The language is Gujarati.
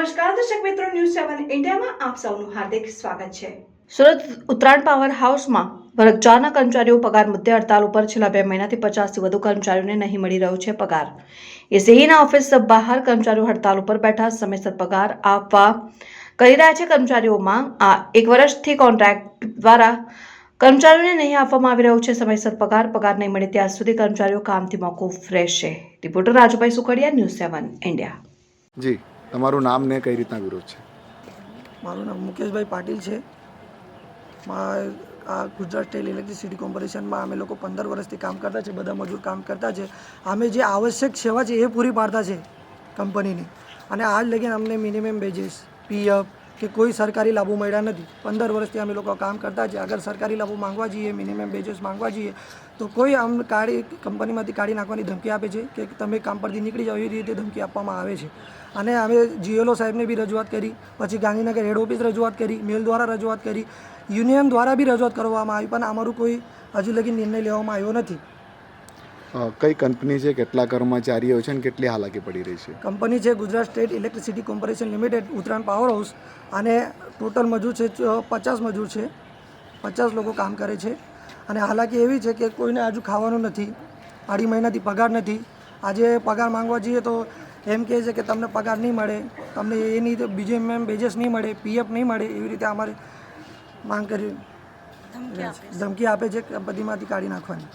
ન્યૂઝ સેવન ઇન્ડિયામાં આપ સૌનું હાર્દિક સ્વાગત છે. સુરત ઉત્તરાયણ પાવર હાઉસમાં વરગજારના કર્મચારીઓ પગાર મુદ્દે હડતાલ ઉપર છેલ્લા બે મહિનાથી પચાસથી વધુ કર્મચારીઓને નહીં મળી રહ્યો છે પગાર. એસીઈના ઓફિસ બહાર કર્મચારીઓ હડતાલ ઉપર બેઠા સમયસર પગાર આપવા કરી રહ્યા છે કર્મચારીઓમાં. આ એક વર્ષથી કોન્ટ્રાક્ટ દ્વારા કર્મચારીઓને નહીં આપવામાં આવી રહ્યો છે સમયસર પગાર પગાર નહીં મળે ત્યાં સુધી કર્મચારીઓ કામથી મોકૂફ રહેશે. Reporter Rajubhai Sukhadiya news seven India ji. તમારું નામ ને કઈ રીતના વિરોધ છે? મારું નામ મુકેશભાઈ પાટીલ છે. આ ગુજરાત સ્ટેટ ઇલેક્ટ્રિસિટી કોર્પોરેશનમાં અમે લોકો પંદર વર્ષથી કામ કરતા છે, બધા મજૂર કામ કરતા છે. અમે જે આવશ્યક સેવા છે એ પૂરી પાડતા છે કંપનીની. અને આજ લગીને અમને મિનિમમ વેજીસ પીએફ કે કોઈ સરકારી લાભો મળ્યા નથી. પંદર વર્ષથી અમે લોકો કામ કરતા છીએ. અગર સરકારી લાભો માંગવા જઈએ મિનિમમ વેજીસ માંગવા જઈએ, તો કોઈ આમ કાઢી, કંપનીમાંથી કાઢી નાખવાની ધમકી આપે છે કે તમે કામ પરથી નીકળી જાઓ, એવી રીતે ધમકી આપવામાં આવે છે. અને અમે જીએલઓ સાહેબને બી રજૂઆત કરી, પછી ગાંધીનગર હેડ ઓફિસ રજૂઆત કરી મેલ દ્વારા રજૂઆત કરી યુનિયન દ્વારા બી રજૂઆત કરવામાં આવી, પણ અમારું કોઈ હજુ લગી નિર્ણય લેવામાં આવ્યો નથી. કઈ કંપની છે કેટલા કર્મચારીઓ છે ને કેટલી હાલાકી પડી રહી છે? કંપની છે Gujarat state electricity corporation limited Uttarayan power house અને ટોટલ મજૂર છે પચાસ મજૂર છે. પચાસ લોકો કામ કરે છે. અને હાલાકી એવી છે કે કોઈને હજુ ખાવાનું નથી અઢી મહિનાથી પગાર નથી. આજે પગાર માંગવા જઈએ તો એમ કહે છે કે તમને પગાર નહીં મળે તમને એ નહીં તો બીજે એમ બેજેસ નહીં મળે પીએફ નહીં મળે એવી રીતે અમારે માંગ કરી ધમકી આપે છે. કંપનીમાંથી કાઢી નાખવાની.